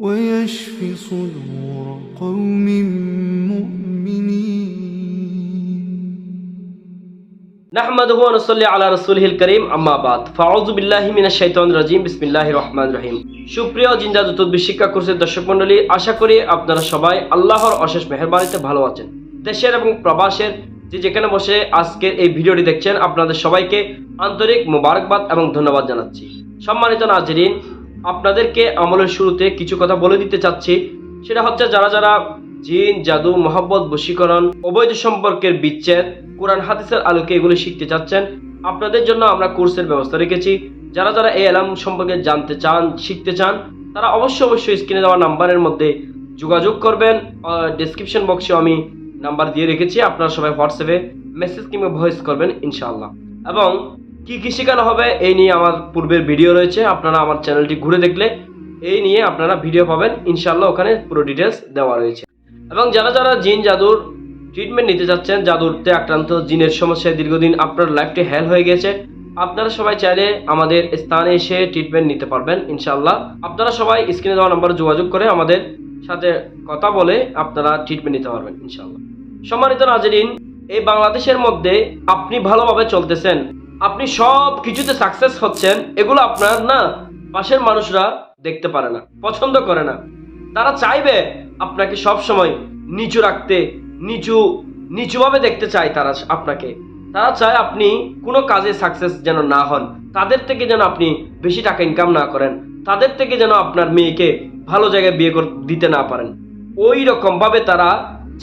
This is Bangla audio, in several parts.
ويشف صدور قوم مؤمنين নাহমাদুহু ওয়া নুসাল্লি আলা রাসূলিহিল কারীম আম্মা বাদ ফাউযু বিল্লাহি মিনাশ শাইতানির রাজিম বিসমিল্লাহির রহমানির রহিম সুপ্রিয় জিনজাদু তদবির শিক্ষা কোর্সের দর্শক মণ্ডলী আশা করি আপনারা সবাই আল্লাহর অশেষ মেহেরবানিতে ভালো আছেন দেশের এবং প্রবাসের যে যেখানে বসে আজকের এই ভিডিওটি দেখছেন আপনাদের সবাইকে আন্তরিক মোবারকবাদ এবং ধন্যবাদ জানাচ্ছি সম্মানিত নাজরিন আপনাদেরকে আমলের শুরুতে কিছু কথা বলে দিতে চাচ্ছি। সেটা হচ্ছে যারা যারা জিন, জাদু, মহব্বত, বশীকরণ, অবৈধ সম্পর্কের বিচ্ছেদ, কোরআন, হাদিসের আলোকে এগুলো শিখতে চাচ্ছেন, আপনাদের জন্য আমরা কোর্সের ব্যবস্থা রেখেছি। যারা যারা এই এলাম সম্পর্কে জানতে চান, শিখতে চান, তারা অবশ্যই অবশ্যই স্ক্রিনে দেওয়া নাম্বারের মধ্যে যোগাযোগ করবেন। ডিসক্রিপশন বক্সে আমি নাম্বার দিয়ে রেখেছি, আপনারা সবাই হোয়াটসঅ্যাপে মেসেজ কিংবা ভয়েস করবেন, ইনশাআল্লাহ। এবং কি কি শেখানো হবে, এই নিয়ে আমার পূর্বের ভিডিও রয়েছে। আপনারা আমার চ্যানেলটি ঘুরে দেখলে এই নিয়ে আপনারা ভিডিও পাবেন। ইনশাআল্লাহ ওখানে পুরো ডিটেলস দেওয়া রয়েছে। এবং যারা যারা জিন জাদুর ট্রিটমেন্ট নিতে যাচ্ছেন, জাদুরতে আক্রান্ত জিনের সমস্যায় দীর্ঘদিন আপনার লাইফটি হেল হয়ে গেছে, আপনারা সবাই চাইলে আমাদের স্থানে এসে ট্রিটমেন্ট নিতে পারবেন ইনশাল্লাহ আপনারা সবাই স্ক্রিনে দেওয়া নাম্বারে যোগাযোগ করে আমাদের সাথে কথা বলে আপনারা ট্রিটমেন্ট নিতে পারবেন ইনশাল্লাহ সম্মানিত নাজরিন, এই বাংলাদেশের মধ্যে আপনি ভালোভাবে চলতেছেন আপনি সব কিছুতে সাকসেস হচ্ছেন, এগুলো আপনার না, পাশের মানুষরা দেখতে পারে না, পছন্দ করে না। তারা চাইবে আপনাকে সব সময় নিচু রাখতে, নিচু, নিচুভাবে দেখতে চায় তারা আপনাকে। তারা চায় আপনি কোনো কাজে সাকসেস যেন না হন। তাদের থেকে যেন আপনি বেশি টাকা ইনকাম না করেন। তাদের থেকে যেন আপনার মেয়েকে ভালো জায়গায় বিয়ে দিতে না পারেন। ওই রকমভাবে তারা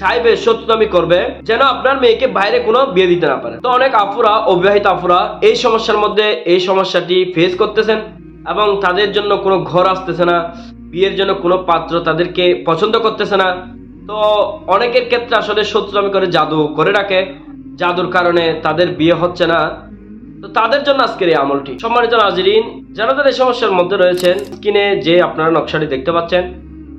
চাইবে শত্রুতামি করবে, যেন আপনার মেয়েকে বাইরে কোনো বিয়ে দিতে না পারে। তো অনেক আফুরা অবিবাহিত আফুরা এই সমস্যার মধ্যে এই সমস্যাটি ফেস করতেছেন এবং তাদের জন্য কোনো ঘর আসতেছে না, বিয়ের জন্য কোনো পাত্র তাদেরকে পছন্দ করতেছে না। তো অনেকের ক্ষেত্রে আসলে শত্রুতামি করে জাদু করে রাখে, জাদুর কারণে তাদের বিয়ে হচ্ছে না। তো তাদের জন্য আজকের এই আমলটি। সম্মানিত নাজরিন, যারা যারা এই সমস্যার মধ্যে রয়েছেন স্কিনে যে আপনারা নকশাটি দেখতে পাচ্ছেন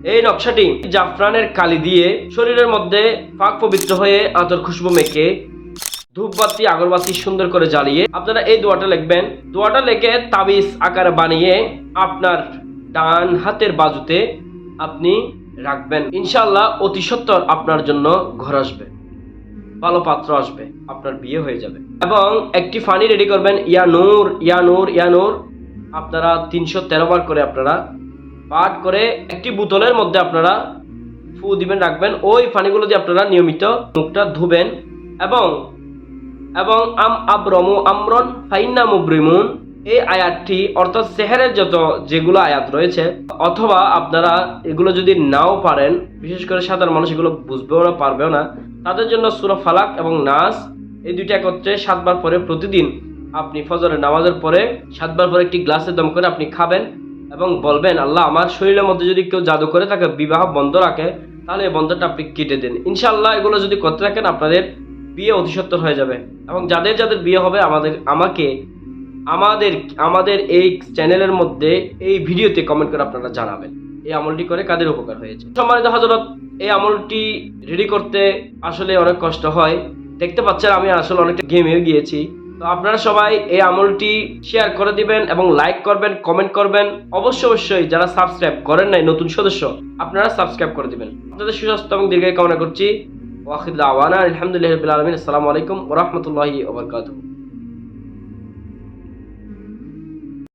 এই নকশাটি জাফরানের কালি দিয়ে শরীরের মধ্যে পাক পবিত্র হয়ে আতর খুশবু মেখে ধূপবাতি, আগরবাতি সুন্দর করে জ্বালিয়ে আপনারা এই দোয়াটা লিখবেন। দোয়াটা লিখে তাবিজ আকারে বানিয়ে আপনার ডান হাতের বাজুতে আপনি রাখবেন। ইনশাল্লাহ অতি সত্বর আপনার জন্য ঘর আসবে, ভালো পাত্র আসবে, আপনার বিয়ে হয়ে যাবে। এবং একটি ফানি রেডি করবেন ইয়া নূর ইয়া নূর ইয়া নূর আপনারা তিনশো তেরো বার করে আপনারা পাঠ করে একটি বোতলের মধ্যে আপনারা ফু দিবেন, রাখবেন। ওই পানিগুলো দিয়ে আপনারা নিয়মিত মুখটা ধুবেন এবং এবং আম আব্রমু আমরন ফাইন্না মুব্রিমুন, এই আয়াতটি অর্থাৎ সেহেরের যত যেগুলো আয়াত রয়েছে, অথবা আপনারা এগুলো যদি নাও পারেন, বিশেষ করে সাধারণ মানুষ এগুলো বুঝবেও না, পারবেও না, তাদের জন্য সুরা ফালাক এবং নাস, এই দুইটা একত্রে সাতবার পরে প্রতিদিন আপনি ফজরের নামাজের পরে সাতবার পরে একটি গ্লাসে দম করে আপনি খাবেন। এবং বলবেন, আল্লাহ, আমার শরীরের মধ্যে যদি কেউ জাদু করে তাকে বিবাহ বন্ধ রাখে, তাহলে এই বন্ধটা আপনি কেটে দেন। ইনশাআল্লাহ এগুলো যদি করতে থাকেন, আপনাদের বিয়ে অতি সত্বর হয়ে যাবে। এবং যাদের যাদের বিয়ে হবে, আমাদের, আমাকে, আমাদের আমাদের এই চ্যানেলের মধ্যে এই ভিডিওতে কমেন্ট করে আপনারা জানাবেন। এই আমলটি করে কাদের উপকার হয়েছে? সম্মানিত হজরত এই আমলটি রেডি করতে আসলে অনেক কষ্ট হয়। দেখতে পাচ্ছেন, আমি আসলে অনেকটা গেমে গিয়েছি। তো আপনারা সবাই এই আমলটি শেয়ার করে দিবেন এবং লাইক করবেন কমেন্ট করবেন। অবশ্যই অবশ্যই যারা সাবস্ক্রাইব করেন নাই, নতুন সদস্য, আপনারা সাবস্ক্রাইব করে দিবেন। আপনাদের সুস্বাস্থ্য এবং দীর্ঘায়ু কামনা করছি। ওয়াখিদ আওয়ানা আলহামদুলিল্লাহ আলমিন। আসসালামু আলাইকুম ওরহমতুল্লাহি ওবরকাতুহ